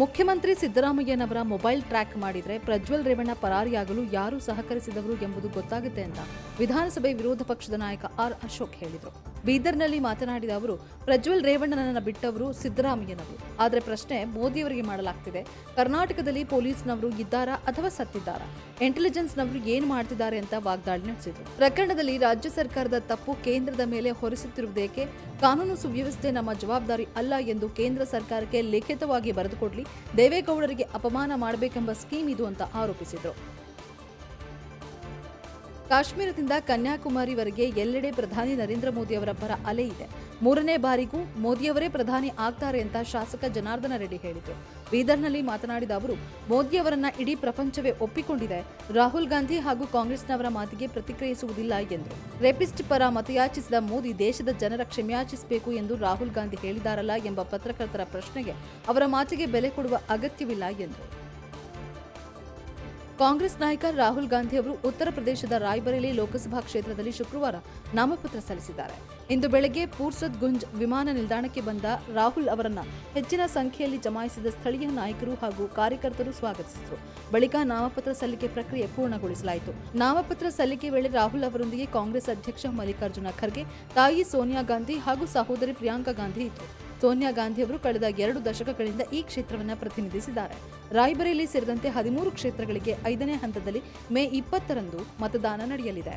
ಮುಖ್ಯಮಂತ್ರಿ ಸಿದ್ದರಾಮಯ್ಯನವರ mobile track ಮಾಡಿದರೆ ಪ್ರಜ್ವಲ್ ರೇವಣ್ಣ ಪರಾರಿಯಾಗಲು ಯಾರು ಸಹಕರಿಸಿದವರು ಎಂಬುದು ಗೊತ್ತಾಗುತ್ತೆ ಅಂತ ವಿಧಾನಸಭೆ ವಿರೋಧ ಪಕ್ಷದ ನಾಯಕ ಆರ್ ಅಶೋಕ್ ಹೇಳಿದರು. ಬೀದರ್ನಲ್ಲಿ ಮಾತನಾಡಿದ ಅವರು, ಪ್ರಜ್ವಲ್ ರೇವಣ್ಣನನ್ನ ಬಿಟ್ಟವರು ಸಿದ್ದರಾಮಯ್ಯನವರು. ಆದರೆ ಪ್ರಶ್ನೆ ಮೋದಿಯವರಿಗೆ ಮಾಡಲಾಗ್ತಿದೆ. ಕರ್ನಾಟಕದಲ್ಲಿ ಪೊಲೀಸ್ನವರು ಇದ್ದಾರಾ ಅಥವಾ ಸತ್ತಿದ್ದಾರಾ? ಇಂಟೆಲಿಜೆನ್ಸ್ನವರು ಏನು ಮಾಡ್ತಿದ್ದಾರೆ ಅಂತ ವಾಗ್ದಾಳಿ ನಡೆಸಿದರು. ಪ್ರಕರಣದಲ್ಲಿ ರಾಜ್ಯ ಸರ್ಕಾರದ ತಪ್ಪು ಕೇಂದ್ರದ ಮೇಲೆ ಹೊರಿಸುತ್ತಿರುವುದೇಕೆ? ಕಾನೂನು ಸುವ್ಯವಸ್ಥೆ ನಮ್ಮ ಜವಾಬ್ದಾರಿ ಅಲ್ಲ ಎಂದು ಕೇಂದ್ರ ಸರ್ಕಾರಕ್ಕೆ ಲಿಖಿತವಾಗಿ ಬರೆದುಕೊಡ್ಲಿ. ದೇವೇಗೌಡರಿಗೆ ಅಪಮಾನ ಮಾಡಬೇಕೆಂಬ ಸ್ಕೀಮ್ ಇದು ಅಂತ ಆರೋಪಿಸಿದರು. ಕಾಶ್ಮೀರದಿಂದ ಕನ್ಯಾಕುಮಾರಿವರೆಗೆ ಎಲ್ಲೆಡೆ ಪ್ರಧಾನಿ ನರೇಂದ್ರ ಮೋದಿ ಅವರ ಪರ ಅಲೆ ಇದೆ. ಮೂರನೇ ಬಾರಿಗೂ ಮೋದಿಯವರೇ ಪ್ರಧಾನಿ ಆಗ್ತಾರೆ ಅಂತ ಶಾಸಕ ಜನಾರ್ದನ ರೆಡ್ಡಿ ಹೇಳಿದರು. ಬೀದರ್ನಲ್ಲಿ ಮಾತನಾಡಿದ ಅವರು ಮೋದಿಯವರನ್ನ ಇಡೀ ಪ್ರಪಂಚವೇ ಒಪ್ಪಿಕೊಂಡಿದೆ. ರಾಹುಲ್ ಗಾಂಧಿ ಹಾಗೂ ಕಾಂಗ್ರೆಸ್ನವರ ಮಾತಿಗೆ ಪ್ರತಿಕ್ರಿಯಿಸುವುದಿಲ್ಲ ಎಂದರು ರೆಪಿಸ್ಟ್ ಪರ ಮತಯಾಚಿಸಿದ ಮೋದಿ ದೇಶದ ಜನರ ಕ್ಷಮೆಯಾಚಿಸಬೇಕು ಎಂದು ರಾಹುಲ್ ಗಾಂಧಿ ಹೇಳಿದಾರಲ್ಲ ಎಂಬ ಪತ್ರಕರ್ತರ ಪ್ರಶ್ನೆಗೆ ಅವರ ಮಾತಿಗೆ ಬೆಲೆ ಕೊಡುವ ಅಗತ್ಯವಿಲ್ಲ ಎಂದರು ಕಾಂಗ್ರೆಸ್ ನಾಯಕ ರಾಹುಲ್ ಗಾಂಧಿ ಅವರು ಉತ್ತರ ಪ್ರದೇಶದ ರಾಯ್ಬರೇಲಿ ಲೋಕಸಭಾ ಕ್ಷೇತ್ರದಲ್ಲಿ ಶುಕ್ರವಾರ ನಾಮಪತ್ರ ಸಲ್ಲಿಸಿದ್ದಾರೆ. ಇಂದು ಬೆಳಗ್ಗೆ ಪೂರ್ಸದ್ ಗುಂಜ್ ವಿಮಾನ ನಿಲ್ದಾಣಕ್ಕೆ ಬಂದ ರಾಹುಲ್ ಅವರನ್ನು ಹೆಚ್ಚಿನ ಸಂಖ್ಯೆಯಲ್ಲಿ ಜಮಾಯಿಸಿದ ಸ್ಥಳೀಯ ನಾಯಕರು ಹಾಗೂ ಕಾರ್ಯಕರ್ತರು ಸ್ವಾಗತಿಸಿದರು. ಬಳಿಕ ನಾಮಪತ್ರ ಸಲ್ಲಿಕೆ ಪ್ರಕ್ರಿಯೆ ಪೂರ್ಣಗೊಳಿಸಲಾಯಿತು. ನಾಮಪತ್ರ ಸಲ್ಲಿಕೆ ವೇಳೆ ರಾಹುಲ್ ಅವರೊಂದಿಗೆ ಕಾಂಗ್ರೆಸ್ ಅಧ್ಯಕ್ಷ ಮಲ್ಲಿಕಾರ್ಜುನ ಖರ್ಗೆ, ತಾಯಿ ಸೋನಿಯಾ ಗಾಂಧಿ ಹಾಗೂ ಸಹೋದರಿ ಪ್ರಿಯಾಂಕಾ ಗಾಂಧಿ ಇದ್ದರು. ಸೋನಿಯಾ ಗಾಂಧಿ ಅವರು ಕಳೆದ ಎರಡು ದಶಕಗಳಿಂದ ಈ ಕ್ಷೇತ್ರವನ್ನು ಪ್ರತಿನಿಧಿಸಿದ್ದಾರೆ. ರಾಯ್ಬರೇಲಿ ಸೇರಿದಂತೆ ಹದಿಮೂರು ಕ್ಷೇತ್ರಗಳಿಗೆ ಐದನೇ ಹಂತದಲ್ಲಿ ಮೇ ಇಪ್ಪತ್ತರಂದು ಮತದಾನ ನಡೆಯಲಿದೆ.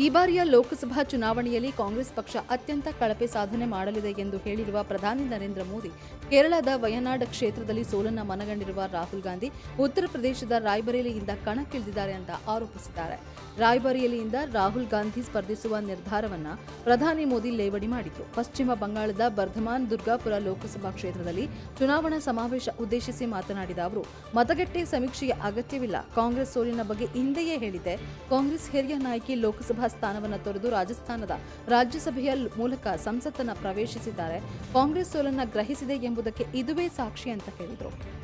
ಈ ಬಾರಿಯ ಲೋಕಸಭಾ ಚುನಾವಣೆಯಲ್ಲಿ ಕಾಂಗ್ರೆಸ್ ಪಕ್ಷ ಅತ್ಯಂತ ಕಳಪೆ ಸಾಧನೆ ಮಾಡಲಿದೆ ಎಂದು ಹೇಳಿರುವ ಪ್ರಧಾನಿ ನರೇಂದ್ರ ಮೋದಿ, ಕೇರಳದ ವಯನಾಡ್ ಕ್ಷೇತ್ರದಲ್ಲಿ ಸೋಲನ್ನ ಮನಗಂಡಿರುವ ರಾಹುಲ್ ಗಾಂಧಿ ಉತ್ತರ ಪ್ರದೇಶದ ರಾಯ್ಬರೇಲಿಯಿಂದ ಕಣಕ್ಕಿಳಿದಿದ್ದಾರೆ ಅಂತ ಆರೋಪಿಸಿದ್ದಾರೆ. ರಾಯ್ಬರೇಲಿಯಿಂದ ರಾಹುಲ್ ಗಾಂಧಿ ಸ್ಪರ್ಧಿಸುವ ನಿರ್ಧಾರವನ್ನ ಪ್ರಧಾನಿ ಮೋದಿ ಲೇವಡಿ ಮಾಡಿದ್ರು ಪಶ್ಚಿಮ ಬಂಗಾಳದ ಬರ್ಧಮಾನ್ ದುರ್ಗಾಪುರ ಲೋಕಸಭಾ ಕ್ಷೇತ್ರದಲ್ಲಿ ಚುನಾವಣಾ ಸಮಾವೇಶ ಉದ್ದೇಶಿಸಿ ಮಾತನಾಡಿದ ಅವರು, ಮತಗಟ್ಟೆ ಸಮೀಕ್ಷೆಯ ಅಗತ್ಯವಿಲ್ಲ. ಕಾಂಗ್ರೆಸ್ ಸೋಲಿನ ಬಗ್ಗೆ ಹಿಂದೆಯೇ ಹೇಳಿದೆ ಕಾಂಗ್ರೆಸ್ ಹಿರಿಯ ನಾಯಕಿ ಲೋಕಸಭಾ ಸ್ಥಾನವನ್ನು ತೊರೆದು ರಾಜಸ್ಥಾನದ ರಾಜ್ಯಸಭೆಯ ಮೂಲಕ ಸಂಸತ್ತನ್ನು ಪ್ರವೇಶಿಸಿದ್ದಾರೆ. ಕಾಂಗ್ರೆಸ್ ಸೋಲನ್ನ ಗ್ರಹಿಸಿದೆ ಎಂಬುದಕ್ಕೆ ಇದುವೇ ಸಾಕ್ಷಿ ಅಂತ ಹೇಳಿದರು.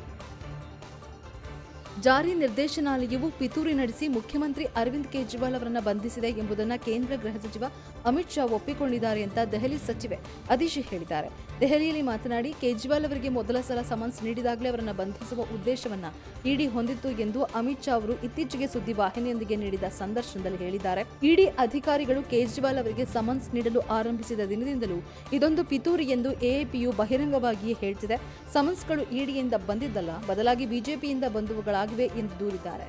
ಜಾರಿ ನಿರ್ದೇಶನಾಲಯವು ಪಿತೂರಿ ನಡೆಸಿ ಮುಖ್ಯಮಂತ್ರಿ ಅರವಿಂದ್ ಕೇಜ್ರಿವಾಲ್ ಅವರನ್ನು ಬಂಧಿಸಿದೆ ಎಂಬುದನ್ನು ಕೇಂದ್ರ ಗೃಹ ಸಚಿವ ಅಮಿತ್ ಶಾ ಒಪ್ಪಿಕೊಂಡಿದ್ದಾರೆ ಅಂತ ದೆಹಲಿ ಸಚಿವೆ ಅದಿಶಿ ಹೇಳಿದ್ದಾರೆ. ದೆಹಲಿಯಲ್ಲಿ ಮಾತನಾಡಿ, ಕೇಜ್ರಿವಾಲ್ ಅವರಿಗೆ ಮೊದಲ ಸಲ ಸಮನ್ಸ್ ನೀಡಿದಾಗಲೇ ಅವರನ್ನು ಬಂಧಿಸುವ ಉದ್ದೇಶವನ್ನ ಇಡಿ ಹೊಂದಿತ್ತು ಎಂದು ಅಮಿತ್ ಶಾ ಅವರು ಇತ್ತೀಚೆಗೆ ಸುದ್ದಿವಾಹಿನಿಯೊಂದಿಗೆ ನೀಡಿದ ಸಂದರ್ಶನದಲ್ಲಿ ಹೇಳಿದ್ದಾರೆ. ಇಡಿ ಅಧಿಕಾರಿಗಳು ಕೇಜ್ರಿವಾಲ್ ಅವರಿಗೆ ಸಮನ್ಸ್ ನೀಡಲು ಆರಂಭಿಸಿದ ದಿನದಿಂದಲೂ ಇದೊಂದು ಪಿತೂರಿ ಎಂದು ಎಎಪಿಯು ಬಹಿರಂಗವಾಗಿಯೇ ಹೇಳ್ತಿದೆ. ಸಮನ್ಸ್ಗಳು ಇಡಿಯಿಂದ ಬಂದಿದ್ದಲ್ಲ, ಬದಲಾಗಿ ಬಿಜೆಪಿಯಿಂದ ಬಂದವುಗಳಾಗಿವೆ ಎಂದು ದೂರಿದ್ದಾರೆ